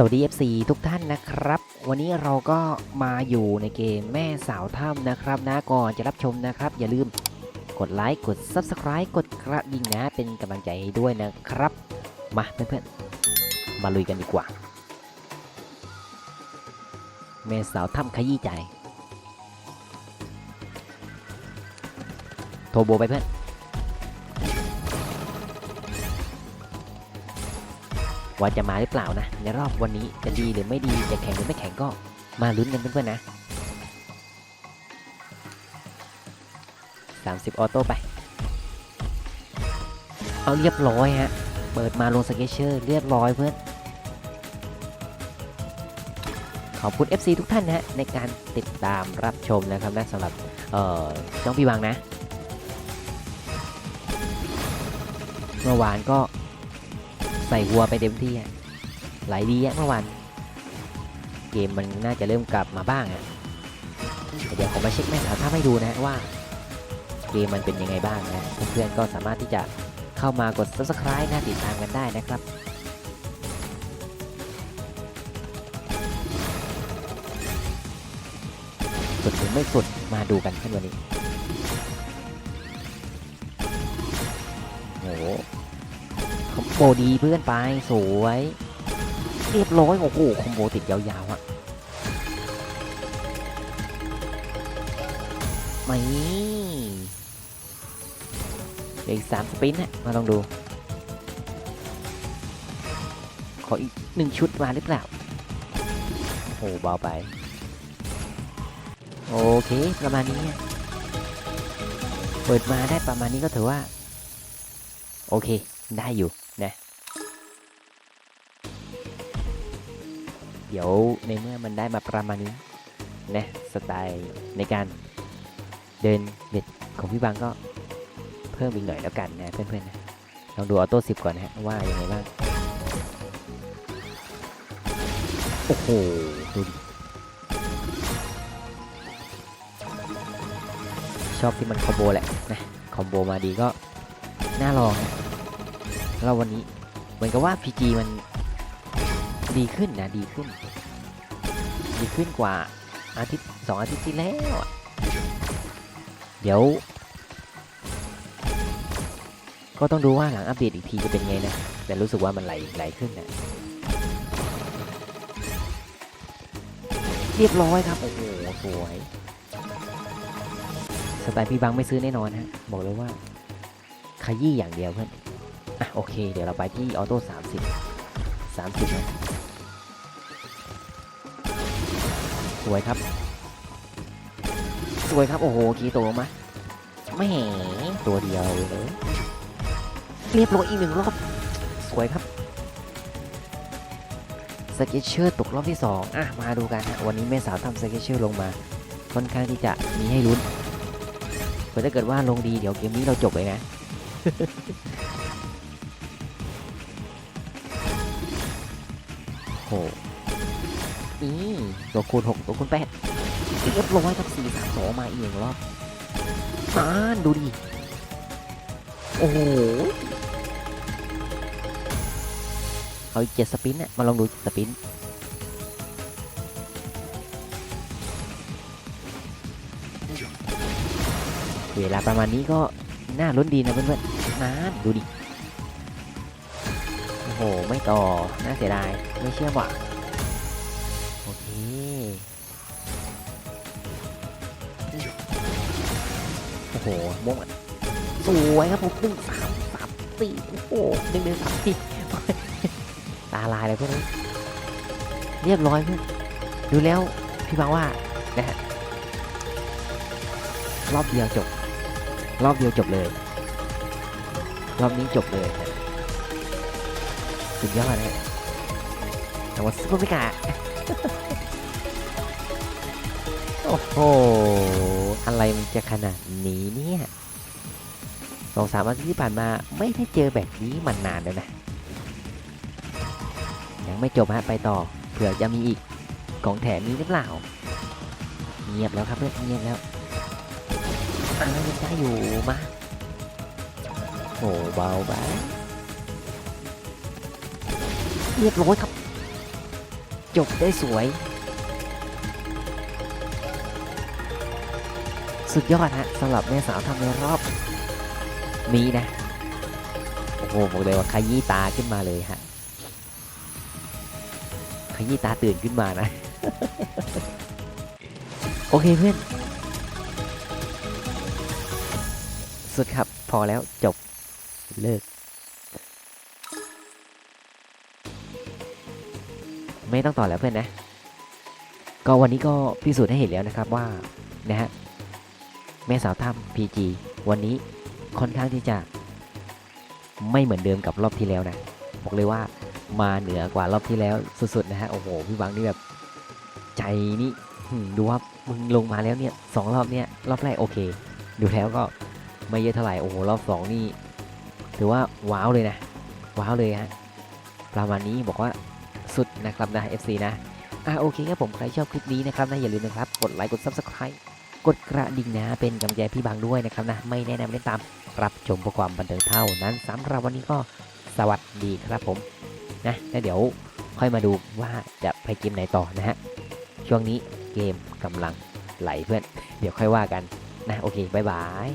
สวัสดี FC ทุกท่านนะครับ วันนี้เราก็มาอยู่ในเกมแม่สาวถ้ำนะครับนะก่อนจะรับชมนะครับ อย่าลืมกดไลค์กด Subscribe กดกระดิ่งนะเป็นกำลังใจให้ด้วยนะครับ มาเพื่อนๆ มาลุยกันดีกว่า แม่สาวถ้ำขยี้ใจ โทรโบไปเพื่อน ว่าจะมาหรือเปล่านะ ในรอบวันนี้จะดีหรือไม่ดีจะแข่งหรือไม่แข่งก็มาลุ้นกันเพื่อนๆนะ30ออโต้ไป เอาเรียบร้อยฮะ เปิดมาลงสเกเชอร์เรียบร้อยเพื่อน ขอบคุณ FC ทุกท่านนะฮะในการติดตามรับชมนะครับนะสำหรับเอ่อน้องพี่วังนะ เมื่อวานก็ ใส่วัวไปเต็มที่อะหลดีอะเมื่อวานเกมมันน่าจะเริ่มกลับมาบ้างอะแต่เดี๋ยวผมมาเช็คแม่สาวถ้าไม่ดูนะว่า เกมมันเป็นยังไงบ้างนะเพื่อนๆก็สามารถที่จะเข้ามากด subscribe นะติดตามกันได้นะครับสุดหรือไม่สุดมาดูกันกันวันนี้ โบดีเพื่อนไปสวยเรียบร้อยโอ้โหคอมโบติดยาวๆอะไม่เลืออีกสามสปินต์นะมาลองดู ขออีกหนึ่งชุดมาหรือเปล่าโอ้โหเบาไป โอเค ประมาณนี้ เปิดมาได้ประมาณนี้ก็ถือว่า โอเค ได้อยู่ เดี๋ยวในเมื่อมันได้มาประมาณนี้นะสไตล์ในการเดินเด็ดของพี่บางก็เพิ่มอีกหน่อยแล้วกันนะเพื่อนๆนะลองดูออโต้สิบก่อนนะฮะว่ายังไงบ้างโอ้โหดูดิชอบที่มันคอมโบแหละนะคอมโบมาดีก็น่าลองนะเราวันนี้เหมือนกับว่า PG มัน ดีขึ้นนะดีขึ้น ดีขึ้นกว่าอาทิตย์สองอาทิตย์ที่แล้วอะเดี๋ยว ก็ต้องดูว่าหลังอัปเดตอีกทีจะเป็นไงนะ แต่รู้สึกว่ามันไหลไหลขึ้นนะเรียบร้อยครับ โอ้โหสวยสไตล์พี่บังไม่ซื้อแน่นอนฮะ บอกเลยว่าขยี้อย่างเดียวเพื่อน อะ โอเค เดี๋ยวเราไปที่ออโต้30 30นะ วยครับ สวยครับ โอ้โหคีโตลงมาไม่แหตัวเดียวเลยเรียบร้อยอีกหนึ่งรอบ สวยครับสเก็ตเชอร์ตกรอบที่ 2 อะ มาดูกันฮะวันนี้แม่สาวทำสเก็ตเชอร์ลงมา ค่อนข้างที่จะมีให้ลุ้นเผื่อถ้าเกิดว่าลงดีเดี๋ยวเกมนี้เราจบเลยนะ โห นี่ตัวคูณหกตัวคูณแปดเรียบร้อยครับสี่สามสองมาอีกหนึ่งรอบมานดูดิ โอ้โหเอาอีกเจ็ดสปินเนี่ยมาลองดูสปินเวลาประมาณนี้ก็น่าลุ้นดีนะเพื่อนๆนานดูดิ โอ้โห ไม่ต่อ น่าเสียดาย ไม่เชื่อว่ะ ม่วงสวยครับผมหนึ่งสามสามสี่โอ้โหหนึ่งหนึ่งสามสี่ตาลายเลยพวกนี้เรียบร้อยเพื่อนดูแล้วพี่บังว่านะฮะรอบเดียวจบ รอบเดียวจบเลย รอบนี้จบเลยสุดยอดเลยแต่ว่าซุปเปอร์มิกาโอ้โห อะไรมันจะขนาดนี้เนี่ยสองสามอาทิตย์ที่ผ่านมาไม่ได้เจอแบบนี้มานานแล้วนะ ยังไม่จบฮะไปต่อ เผื่อจะมีอีกของแถมนี้หรือเปล่า เงียบแล้วครับเพื่อนเงียบแล้วอ้าวยังได้อยู่มาโอ้เบาไปเรียบร้อยครับ จบได้สวย สุดยอดฮะสำหรับแม่สาวทำในรอบนี้นะ โอ้โหบอกเลยว่าขยี้ตาขึ้นมาเลยฮะขยี้ตาตื่นขึ้นมานะ โอเคเพื่อน สุดครับพอแล้วจบเลิก ไม่ต้องต่อแล้วเพื่อนนะ ก็วันนี้ก็พิสูจน์ให้เห็นแล้วนะครับว่านะฮะ แม่สาวถ้ำ PG วันนี้ค่อนข้างที่จะไม่เหมือนเดิมกับรอบที่แล้วนะ บอกเลยว่ามาเหนือกว่ารอบที่แล้วสุดๆนะฮะ โอ้โห พี่บังนี่แบบใจนี่ดูว่ามึงลงมาแล้วเนี่ยสองรอบเนี่ยรอบแรกโอเค ดูแล้วก็ไม่เยอะเท่าไหร่ โอ้โห รอบสองนี่ถือว่าว้าวเลยนะ ว้าวเลยฮะ ประมาณนี้บอกว่าสุดนะครับนะ FC นะ อะโอเคครับผมใครชอบคลิปนี้นะครับนะอย่าลืมนะครับ กดไลค์กด Subscribe กดกระดิ่งนะ เป็นกำลังใจพี่บางด้วยนะครับนะ ไม่แนะนำเล่นตาม รับชมเพื่อความบันเทิงเท่านั้นสำหรับวันนี้ก็สวัสดีครับผมนะแล้วเดี๋ยวค่อยมาดูว่าจะไปเกมไหนต่อนะฮะ ช่วงนี้เกมกำลังไหลเพื่อน เดี๋ยวค่อยว่ากันนะ โอเคบายบาย